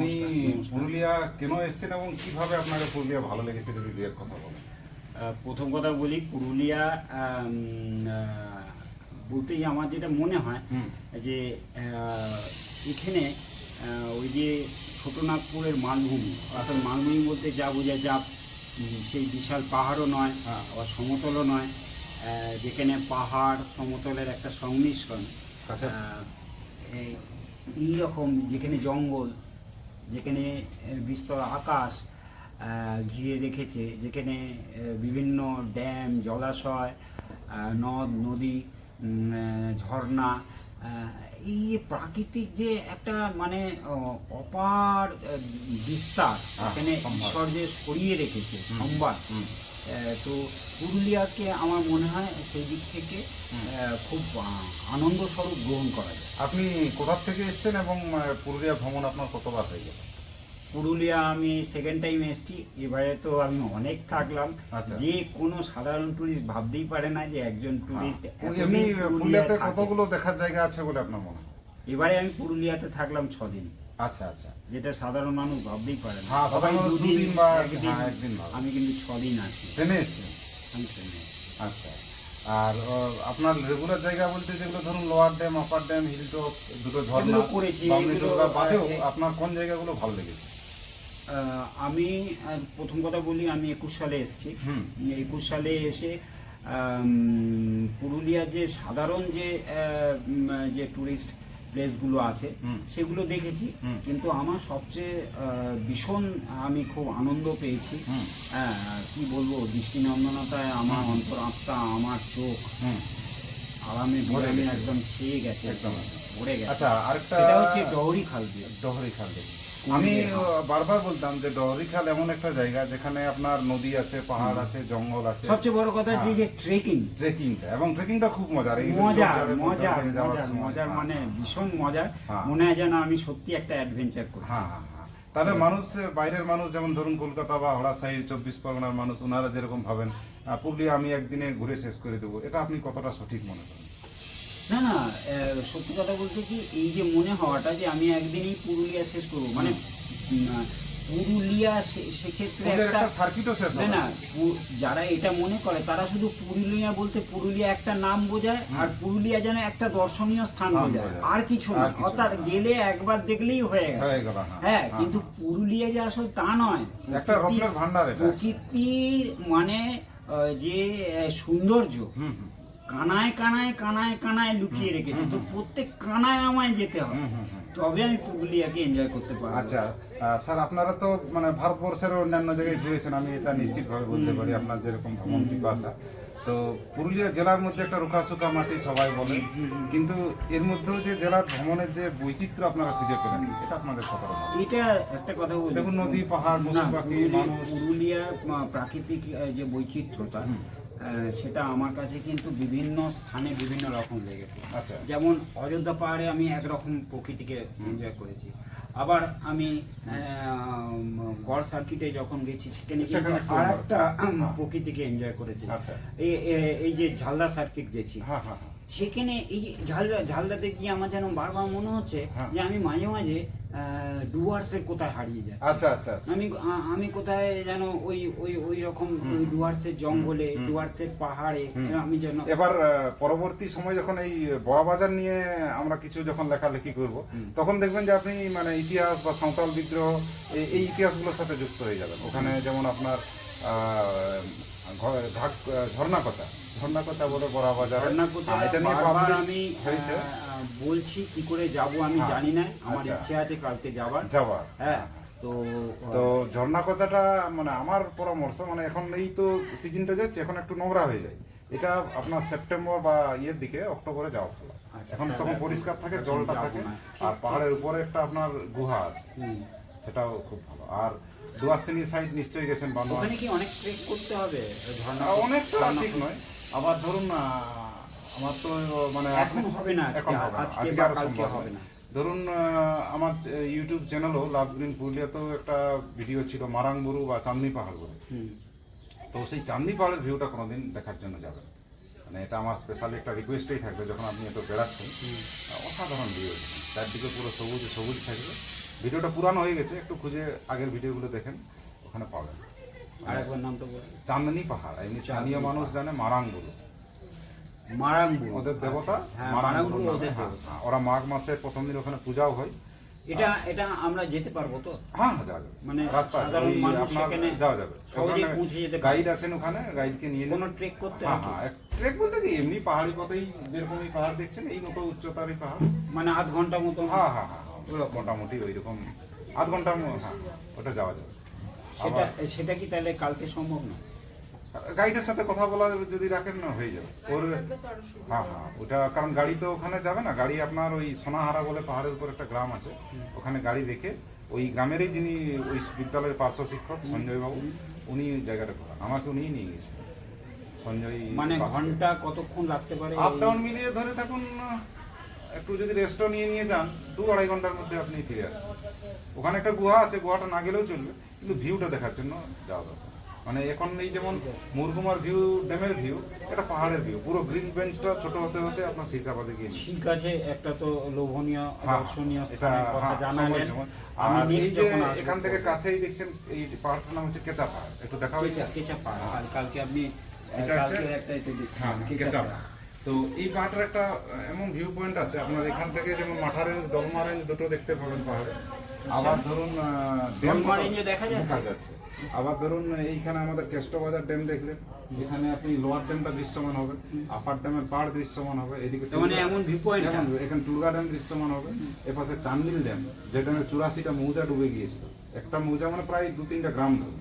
আপনি পুরুলিয়া কেন এসেছেন এবং কীভাবে আপনাকে পুরুলিয়া ভালো লেগেছে যদি দু এক কথা বলেন? প্রথম কথা বলি পুরুলিয়া বলতেই আমার যেটা মনে হয় যে এখানে ওই যে ছোটনাগপুরের মালভূমি অর্থাৎ মালভূমি বলতে যা বোঝায় যা সেই বিশাল পাহাড়ও নয় হ্যাঁ। আবার সমতলও নয় যেখানে পাহাড় সমতলের একটা সংমিশ্রণ এই- এই রকম যেখানে জঙ্গল যেখানে বিস্তর আকাশ ঘিরে রেখেছে যেখানে বিভিন্ন ড্যাম জলাশয় নদ নদী ঝর্ণা এই প্রাকৃতিক যে একটা মানে অপার বিস্তার হ্যাঁ, এখানে। ঈশ্বর যে সরিয়ে রেখেছে সম্বাদ তো পুরুলিয়াকে আমার মনে হয় সেই দিক থেকে খুব আনন্দস্বরূপ আনন্দ স্বরূপ গ্রহণ করা যায়। আপনি কোথা থেকে এসছেন এবং পুরুলিয়া ভ্রমণ আপনার কতবার হয়ে গেল? পুরুলিয়া আমি সেকেন্ড টাইম এসেছি। এবারে তো আমি অনেক থাকলাম। আচ্ছা। যে কোনো সাধারণ টুরিস্ট ভাবতেই পারে না যে একজন টুরিস্ট হ্যাঁ। এমনি পুরুলিয়াতে কতগুলো দেখার জায়গা আছে বলে আপনার মনে হয়? এবারে আমি পুরুলিয়াতে থাকলাম ছদিন। আচ্ছা আচ্ছা। যেটা সাধারণ মানুষ ভাবতেই পারে না। হ্যাঁ, সবাই দুদিন বা একদিন হ্যাঁ, আমি কিন্তু ছদিন আছি। ট্রেনে এসেছেন? আমি ট্রেনে আচ্ছা। আর আপনার রেগুলার জায়গা বলতে যেগুলো ধরুন lower dam upper dam hilltop দুটো ঝর্ণা করেছি, বাদেও আপনার কোন জায়গাগুলো ভালো লেগেছে? আমি প্রথম কথা বলি আমি একুশ সালে এসেছি। একুশ সালে এসে পুরুলিয়ার যে সাধারণ যে যে টুরিস্ট প্লেসগুলো আছে সেগুলো দেখেছি। কিন্তু আমার সবচেয়ে ভীষণ আমি খুব আনন্দ পেয়েছি। হ্যাঁ কি বলব দৃষ্টিনন্দনতায় আমার অন্তর আত্মা আমার চোখ। আরামে ভরে একদম খেয়ে গেছে। একদম। ভরে গেছে। আচ্ছা আরেকটা সেটা হচ্ছে ডহরি খাল দিয়ে। ডহরি খাল দেখি। আমি বারবার বলতাম যে ডহরি খাল এমন একটা জায়গা যেখানে আপনার নদী আছে পাহাড় আছে জঙ্গল আছে। সবচেয়ে বড় কথা হ্যাঁ। যে ট্রেকিং ট্রেকিংটা এবং ট্রেকিংটা খুব মজার। এই মজার লোকজনে মজার হ্যাঁ, মানে ভীষণ মজার। হ্যাঁ। মনে হয় যেন আমি সত্যি একটা অ্যাডভেঞ্চার করছি। হ্যাঁ। তাহলে মানুষ বাইরের মানুষ যেমন ধরুন কলকাতা বা সাইড চব্বিশ পরগনার মানুষ ওনারা যেরকম ভাবেন পুরুলিয়া আমি একদিনে ঘুরে শেষ করে দেবো। এটা আপনি কতটা সঠিক মনে করেন? না না সত্যি কথা বলতে কি এই যে মনে হওয়াটা যে আমি একদিনই পুরুলিয়া শেষ করব মানে পুরুলিয়া সেক্ষেত্রে একটা সার্কিটও শেষ না না যারা এটা মনে করে তারা শুধু পুরুলিয়া বলতে পুরুলিয়া একটা নাম বোঝায় আর পুরুলিয়া যেন একটা দর্শনীয় স্থান বোঝায়। আর কিছু না। অর্থাৎ গেলে একবার দেখলেই হয়ে গেল। হ্যাঁ হ্যাঁ। হ্যাঁ, কিন্তু হ্যাঁ। পুরুলিয়া যে আসল তা নয় একটা রত্নের ভান্ডার প্রকৃতির মানে যে সৌন্দর্য কানায় কানায় কানায় কানায় লুকিয়ে রেখেছে। তো প্রত্যেক কানায় আমায় যেতে হবে। তবে আমি পুরুলিয়াকে এনজয় করতে পারব। আচ্ছা স্যার আপনারা তো মানে ভারতবর্ষের অন্যান্য জায়গায় ঘুরেছেন আমি এটা নিশ্চিতভাবে বলতে পারি আপনার যেরকম ভ্রমণ পিপাসা। তো পুরুলিয়া জেলার মধ্যে একটা রুখাসুখা মাটি সবাই বলে কিন্তু এর মধ্যেও যে জেলার ভ্রমণের যে বৈচিত্র্য আপনারা খুঁজে পেলেন এটা আপনাদের ভালো এটা একটা কথা বলি। দেখুন নদী পাহাড় পশু পাখি মানুষ। পুরুলিয়ার প্রাকৃতিক যে বৈচিত্র্যতা সেটা আমার কাছে কিন্তু বিভিন্ন স্থানে বিভিন্ন রকম লেগেছে আচ্ছা যেমন অযোধ্যা পাহাড়ে আমি একরকম প্রকৃতিকে এনজয় করেছি আবার আমি গড় সার্কিটে যখন গেছি সেখানে আর একটা হ্যাঁ। প্রকৃতিকে এনজয় করেছি আচ্ছা। এই- যে ঝালদা সার্কিট গেছি হ্যাঁ হ্যাঁ। সেখানে এই ঝালদা ঝালদাতে গিয়ে আমার যেন বারবার মনে হচ্ছে। যে আমি মাঝে মাঝে কোথায় হারিয়ে যাই আচ্ছা আচ্ছা আচ্ছা। আমি আমি কোথায় যেন ওই ওই ওই রকম ডুয়ার্সের জঙ্গলে ডুয়ার্সের পাহাড়ে আমি যেন এবার পরবর্তী সময় যখন এই বড়বাজার নিয়ে আমরা কিছু যখন লেখালেখি করব তখন দেখবেন যে আপনি মানে ইতিহাস বা সাঁওতাল বিদ্রোহ এই- ইতিহাসগুলোর সাথে যুক্ত হয়ে যাবেন। ওখানে যেমন আপনার ঝর্ণা কথা ঝর্ণা কথা বলে বড়বাজার এটা নিয়ে আমি হয়েছে। বলছি কি করে যাব আমি হ্যাঁ। জানি না আমার আচ্ছা। ইচ্ছে আছে কালকে যাবার। যাওয়ার হ্যাঁ তো তো ঝর্ণা কথাটা মানে আমার পরামর্শ মানে এখন এই তো সিজনটা যাচ্ছে এখন একটু নোংরা হয়ে যায়। এটা আপনার সেপ্টেম্বর বা ইয়ের দিকে অক্টোবরে যাওয়া ভালো আচ্ছা, এখন তখন পরিষ্কার থাকে জলটা থাকে আর পাহাড়ের উপরে একটা আপনার গুহা আছে। সেটাও খুব ভালো। আর দুয়াশিনী সাইড নিশ্চয়ই গেছেন ওখানে কি অনেক ট্রেক করতে হবে? ঝর্ণা অনেকটা ঠিক নয়। আবার ধরুন না আমার তো মানে এখন হবে না এখন হবে না। আজকে আর সম্ভব হবে না। ধরুন আমার ইউটিউব চ্যানেলও লাভ গ্রিন পুরুলিয়াতেও একটা ভিডিও ছিল মারাংবুরু বা চাঁদনি পাহাড় বলে। হুম। তো সেই চাঁদনি পাহাড়ের ভিউটা কোনোদিন দেখার জন্য যাবেন মানে এটা আমার স্পেশালি একটা রিকোয়েস্টেই থাকবে যখন আপনি এত বেড়াচ্ছেন। অসাধারণ ভিউ চারদিকে পুরো সবুজ সবুজ থাকবে। ভিডিওটা পুরানো হয়ে গেছে একটু খুঁজে আগের ভিডিওগুলো দেখেন ওখানে পাবেন। আর একবার নাম তো চাঁদনি পাহাড় এমনি স্থানীয় মানুষ জানে মারাং বলে মারাঙ্গু ওদের দেবতা? হ্যাঁ মারাঙ্গু ওদের হ্যাঁ, দেবতা। ওরা মাঘ মাসে প্রথম দিন ওখানে পূজাও হয়। এটা এটা আমরা যেতে পারব তো? হ্যাঁ হ্যাঁ, যাওয়া যাবে। মানে রাস্তা আছে। আপনার যাওয়া যাবে। ওখানে পৌঁছে যেতে গাইড আছেন ওখানে গাইডকে নিয়ে কোনো ট্রেক করতে হ্যাঁ হ্যাঁ ট্রেক বলতে কি? এমনি পাহাড়ি পথেই যেরকম এই পাহাড় দেখছেন এই মতো উচ্চতারই পাহাড়। মানে আধ ঘণ্টা মতো হ্যাঁ হ্যাঁ হ্যাঁ মোটামুটি ওই রকম আধ ঘণ্টার ম- হ্যাঁ ওটা যাওয়া যাবে। সেটা সেটা কি তাহলে কালকে সম্ভব না? গাইডের সাথে কথা বলা যদি রাখেন না হয়ে যাবে। ওর হ্যাঁ হ্যাঁ ওটা কারণ গাড়ি তো ওখানে যাবে না। গাড়ি আপনার ওই সোনাহারা বলে পাহাড়ের উপর একটা গ্রাম আছে। ওখানে গাড়ি রেখে ওই গ্রামেরই যিনি ওই বিদ্যালয়ের পার্শ্ব শিক্ষক সঞ্জয় বাবু উনি ওই জায়গাটা ঘোরান আমাকে উনিই নিয়ে গেছেন। সঞ্জয় মানে ঘণ্টা কতক্ষণ লাগতে পারে আপ ডাউন মিলিয়ে ধরে থাকুন একটু যদি রেস্টও নিয়ে নিয়ে যান দু আড়াই ঘণ্টার মধ্যে আপনি ফিরে আসবেন। ওখানে একটা গুহা আছে গুহাটা না গেলেও চলবে কিন্তু ভিউটা দেখার জন্য যাওয়া দরকার। মানে এখন এই যেমন মুরগুমার ভিউ ড্যামের ভিউ এটা পাহাড়ের ভিউ পুরো গ্রিন বেঞ্চটা ছোট হতে হতে আপনার সিরকাবাদে গিয়ে ঠিক আছে একটা তো লোভনীয় হ্যাঁ, দর্শনীয় স্থানের কথা হ্যাঁ, জানালেন। আমি নেক্সট যখন আসব এখান থেকে কাছেই দেখছেন এই পাহাড়টার নাম হচ্ছে কেচা পাহাড়। একটু দেখা হয়েছে? কেচা পাহাড়। কাল- কালকে আপনি কালকে একটা এতে দেখছি হ্যাঁ কেচা। পাহাড়। তো এই পাহাড়টার একটা এমন ভিউ পয়েন্ট আছে আপনার এখান থেকে যেমন মাঠা রেঞ্জ দলমা রেঞ্জ দুটো দেখতে পাবেন পাহাড়ে। আবার ধরুন আহ, ড্যাম দেখা যাচ্ছে? আবার ধরুন এইখানে আমাদের কেষ্টবাজার ড্যাম দেখলেন যেখানে আপনি লোয়ার ড্যামটা দৃশ্যমান হবে আপার ড্যামের পাড় দৃশ্যমান হবে এদিকে মানে এমন ভিউ পয়েন্ট এখানে টুলগা ড্যাম দৃশ্যমান হবে এপাশে চান্দিল ড্যাম যে ড্যামে চুরাশিটা মৌজা ডুবে গিয়েছিল। একটা মৌজা মানে প্রায় দু তিনটা গ্রাম ধরুন।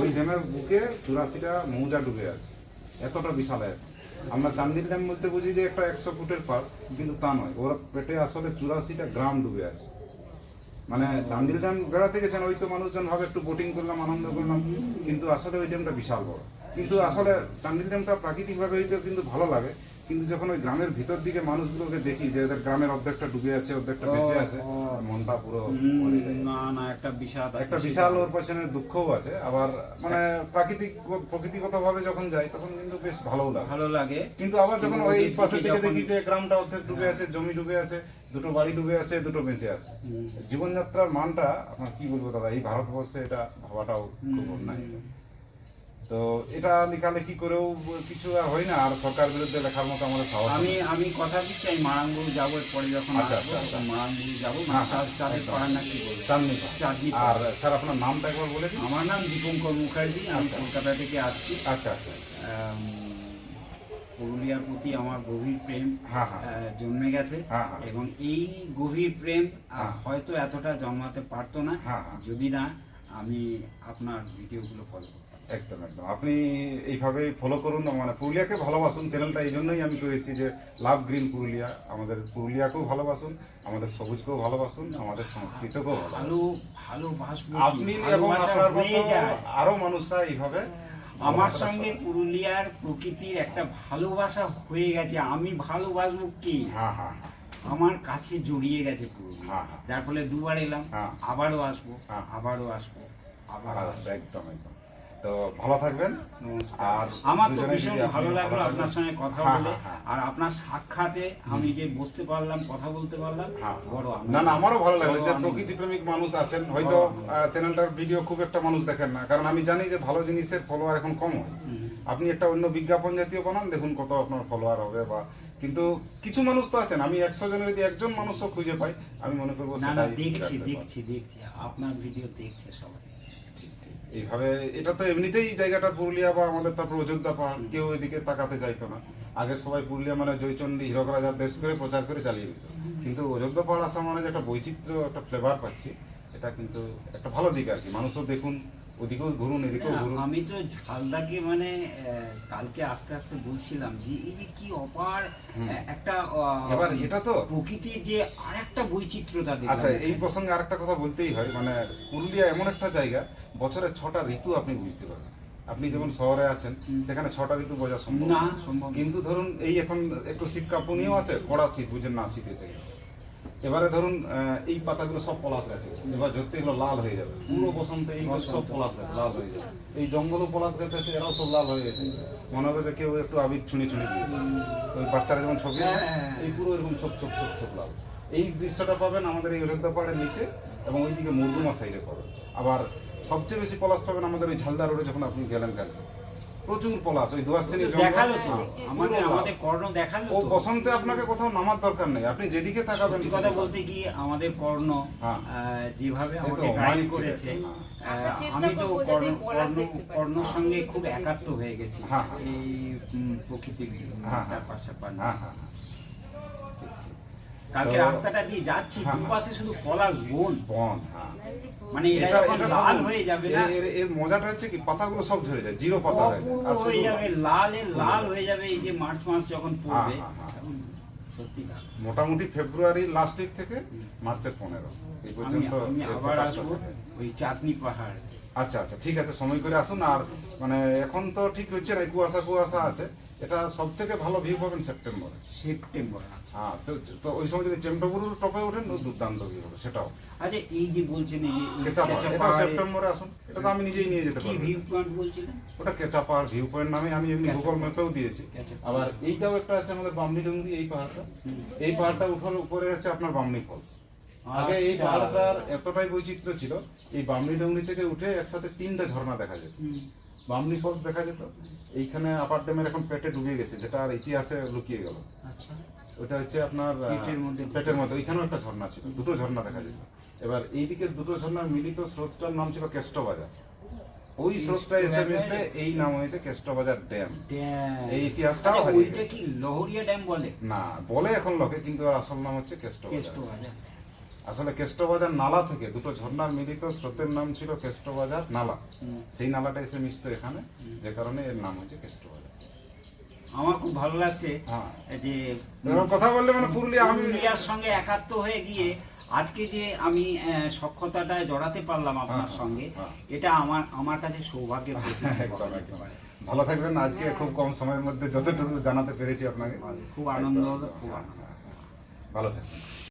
ওই ড্যামের বুকে চুরাশিটা মৌজা ডুবে আছে। এতটা বিশাল এক। আমরা চান্দিল ড্যাম বলতে বুঝি যে একটা একশো ফুটের পার কিন্তু তা নয়। ওর পেটে আসলে চুরাশিটা গ্রাম ডুবে আছে। মানে চান্দিল ড্যাম বেড়াতে গেছেন, ওই তো মানুষজন ভাবে একটু বোটিং করলাম, আনন্দ করলাম, কিন্তু আসলে ওই ড্যামটা বিশাল বড়। কিন্তু আসলে চান্দিল ড্যামটা প্রাকৃতিকভাবে হইতে কিন্তু ভালো লাগে। কিন্তু যখন ওই গ্রামের ভিতর দিকে মানুষগুলোকে দেখি যে এদের গ্রামের অর্ধেকটা ডুবে আছে অর্ধেকটা বেঁচে আছে। মনটা পুরো। না না একটা বিশাল একটা বিশাল ওর পেছনে দুঃখও আছে আবার মানে প্রাকৃতিক প্রকৃতিগত ভাবে যখন যাই তখন কিন্তু বেশ ভালো লাগে। ভালো লাগে। কিন্তু আবার যখন ওই পাশে থেকে দিকে দেখি যে গ্রামটা অর্ধেক ডুবে আছে জমি ডুবে আছে দুটো বাড়ি ডুবে আছে দুটো বেঁচে আছে। জীবনযাত্রার মানটা আপনার কি বলব দাদা এই ভারতবর্ষে এটা ভাবাটাও খুব অন্যায়। তো এটা লেখালেখি করেও কিছু আর হয় না আর সরকার বিরুদ্ধে লেখার মতো আমাদের সাহস আমি আমি কথা দিচ্ছি আমি মারাঙ্গুল যাব পরে যখন আচ্ছা, আচ্ছা, মারাঙ্গুল যাব। কি বলব চাঁদনি আর স্যার আপনার নামটা একবার বলে দিন। আমার নাম দীপঙ্কর মুখার্জি আমি আচ্ছা। কলকাতা থেকে আসছি। আচ্ছা আচ্ছা। পুরুলিয়ার প্রতি আমার গভীর প্রেম হ্যাঁ, হ্যাঁ। জন্মে গেছে। হ্যাঁ। এবং এই গভীর প্রেম হ্যাঁ। হয়তো এতটা জন্মাতে পারতো না। যদি না আমি আপনার ভিডিওগুলো ফলো করতাম। একদম একদম আপনি এইভাবে ফলো করুন মানে পুরুলিয়াকে ভালোবাসুন চ্যানেলটা এই জন্যই আমি করেছি যে লাভ গ্রিন পুরুলিয়া আমাদের পুরুলিয়াকেও ভালোবাসুন আমাদের সবুজকেও ভালোবাসুন আমাদের সংস্কৃতকেও ভালোবাসুন আপনি এবং আপনার মতো যায়। আরও মানুষরা এইভাবে আমার সঙ্গে পুরুলিয়ার প্রকৃতির একটা ভালোবাসা হয়ে গেছে আমি ভালোবাসবো কি হ্যাঁ হ্যাঁ হ্যাঁ। আমার কাছে জড়িয়ে গেছে পুরুলিয়া হ্যাঁ, হ্যাঁ। যার ফলে দুবার এলাম হ্যাঁ। আবারও আসব হ্যাঁ। আবারও আসব আবার আসব। একদম একদম তো ভালো থাকবেন। আর আমার তো ভীষণ ভালো লাগল আপনার সঙ্গে কথা হ্যাঁ, বলে। হ্যাঁ, হ্যাঁ। আর আপনার সাক্ষাতে আমি যে পারলাম কথা বলতে পারলাম। বড় না না আমারও ভালো লাগল যে প্রকৃতি প্রেমিক মানুষ আছেন। হয়তো চ্যানেলটার ভিডিও খুব একটা মানুষ দেখেন না। কারণ আমি জানি যে ভালো জিনিসের ফলোয়ার এখন কম হয়। আপনি একটা অন্য বিজ্ঞাপন জাতীয় বানান দেখুন কত আপনার ফলোয়ার হবে বা কিন্তু কিছু মানুষ তো আছেন। আমি একশো জনের যদি একজন মানুষও খুঁজে পাই আমি মনে করব দেখছি দেখছি দেখছি। আপনার ভিডিও দেখছে সবাই। এইভাবে এটা তো এমনিতেই জায়গাটা পুরুলিয়া বা আমাদের তারপর অযোধ্যা পাহাড় কেউ এদিকে তাকাতে চাইতো না। আগে সবাই পুরুলিয়া মানে জয়চন্ডী হীরক রাজার দেশ করে প্রচার করে চালিয়ে দিত। কিন্তু অযোধ্যা পাহাড় আসা মানে যে একটা বৈচিত্র্য একটা ফ্লেভার পাচ্ছি এটা কিন্তু একটা ভালো দিক আর কি। মানুষও দেখুন ওদিকেও ঘুরুন এদিকেও ঘুরুন আমি তো ঝালদাকে মানে কালকে আস্তে আস্তে বলছিলাম যে এই যে কি অপার একটা এবার এটা তো প্রকৃতির যে আরেকটা বৈচিত্র্যতা দেখলাম আচ্ছা এই। প্রসঙ্গে আরেকটা কথা বলতেই হয় মানে পুরুলিয়া এমন একটা জায়গা বছরে ছটা ঋতু আপনি বুঝতে পারবেন। আপনি যেমন শহরে আছেন সেখানে ছটা ঋতু বোঝা সম্ভব না সম্ভব না। কিন্তু ধরুন এই এখন একটু শীত কাঁপুনিও আছে কড়া শীত বুঝেন না শীত এসে গেছে। এবারে ধরুন এই পাতাগুলো সব পলাশ গাছে। এবার ধরতে এগুলো লাল হয়ে যাবে। পুরো বসন্তে এই সব পলাশ গাছ লাল হয়ে যাবে। এই জঙ্গলও পলাশ গাছ আছে এরাও সব লাল হয়ে গেছে। মনে হবে যে কেউ একটু আবির ছুঁড়ে ছুঁড়ে দিয়েছে। ওই বাচ্চারা যেমন ছবি হ্যাঁ। এই পুরো এরকম ছোপ ছোপ ছোপ ছোপ লাল। এই দৃশ্যটা পাবেন আমাদের এই অযোধ্যা পাহাড়ের নিচে এবং ওইদিকে মুরগুমা সাইডে পাবেন। আবার সবচেয়ে বেশি পলাশ পাবেন আমাদের ওই ঝালদা রোডে যখন আপনি গেলেন কালকে। প্রচুর পলাশ ওই দুয়াশ্রেণী দেখাল তো। আমাদের আমাদের কর্ণ দেখাল ও বসন্তে আপনাকে কোথাও নামার দরকার নেই আপনি যেদিকে তাকাবেন কথা বলতে কি আমাদের কর্ণ হ্যাঁ। আহ, যেভাবে আমাকে গাইড করেছে আহ, আমি তো কর্ণ কর্ণর সঙ্গে খুব একাত্ম হয়ে গেছি। হ্যাঁ, হ্যাঁ। এই প্রকৃতির হ্যাঁ, হ্যাঁ। ব্যাপার স্যাপার নিয়ে। হ্যাঁ হ্যাঁ হ্যাঁ ঠিক, ঠিক। কালকে রাস্তাটা দিয়ে যাচ্ছি হ্যাঁ, দুপাশে শুধু কলার বন। বন হ্যাঁ। মানে এটা- যখন লাল হয়ে যাবে এর- না এর এর মজাটা হচ্ছে কি পাতাগুলো সব ঝরে যায় জিরো পাতা হয়ে হয়ে যাবে লালে লাল হয়ে যাবে এই যে মার্চ মাস যখন পড়বে। হ্যাঁ, হ্যাঁ। মোটামুটি ফেব্রুয়ারি লাস্ট উইক থেকে মার্চের পনেরো এই পর্যন্ত আবার আসব ওই চাটনি পাহাড়। আচ্ছা আচ্ছা ঠিক আছে সময় করে আসুন। আর মানে এখন তো ঠিক হচ্ছে না কুয়াশা কুয়াশা আছে। এটা সব থেকে ভালো ভিউ পাবেন সেপ্টেম্বরে সেপ্টেম্বর আছে হ্যাঁ তো তো ওই সময় যদি চেমটাবুরুর টপে ওঠেন তো দুর্দান্ত ভিউ হবে সেটাও। আচ্ছা এই যে বলছেন এই যে এটা সেপ্টেম্বরে আসুন এটা তো আমি নিজেই নিয়ে যেতে কি পারব। ভিউ পয়েন্ট বলছিলেন? ওটা কেঁচা পাহাড় ভিউ পয়েন্ট নামে আমি এমনি গুগল ম্যাপেও দিয়েছি। আবার এইটাও একটা আছে আমাদের বামনি ডুঙ্গি এই পাহাড়টা। এই পাহাড়টা উঠার উপরে আছে আপনার বামনি ফলস আগে এই আচ্ছা। পাহাড়টার এতটাই বৈচিত্র্য ছিল এই বামনি ডুঙ্গি থেকে উঠে একসাথে তিনটা ঝর্ণা দেখা যেত। বামনি ফলস দেখা যেত। এইখানে আপার ড্যামের এখন পেটে ডুবে গেছে যেটা আর ইতিহাসে লুকিয়ে গেল। আচ্ছা। ওটা হচ্ছে আপনার পেটের মধ্যে পেটের মধ্যে ওইখানেও একটা ঝর্ণা ছিল দুটো ঝর্ণা দেখা যেত। এবার এইদিকে দুটো ঝর্ণার মিলিত স্রোতটার নাম ছিল কেষ্টবাজার ওই স্রোতটা এসে মিশতে এই নাম হয়েছে কেষ্টবাজার ড্যাম। ড্যাম। এই ইতিহাসটাও আচ্ছা, ওইটা। কি লহরিয়া ড্যাম বলে? না বলে এখন লোকে কিন্তু আসল নাম হচ্ছে কেষ্টবাজার কেষ্ট বাজার। আসলে কেষ্টবাজার নালা থেকে দুটো ঝর্ণার মিলিত স্রোতের নাম ছিল কেষ্টবাজার নালা। সেই নালাটা এসে মিশতো এখানে যে কারণে এর নাম হচ্ছে কেষ্টবাজার। আমার খুব ভালো লাগছে হ্যাঁ। যে কথা বললে মানে পুরুলিয়া আমি পুরুলিয়ার সঙ্গে একাত্ম হয়ে গিয়ে আজকে যে আমি আহ, সক্ষতাটা জড়াতে পারলাম আপনার হ্যাঁ, সঙ্গে হ্যাঁ। এটা আমার আমার কাছে সৌভাগ্যের। ভালো থাকবেন আজকে খুব কম সময়ের মধ্যে যতটুকু জানাতে পেরেছি আপনাকে। খুব আনন্দ হলো, খুব হ্যাঁ, আনন্দ। হ্যাঁ, হ্যাঁ। ভালো থাকবেন।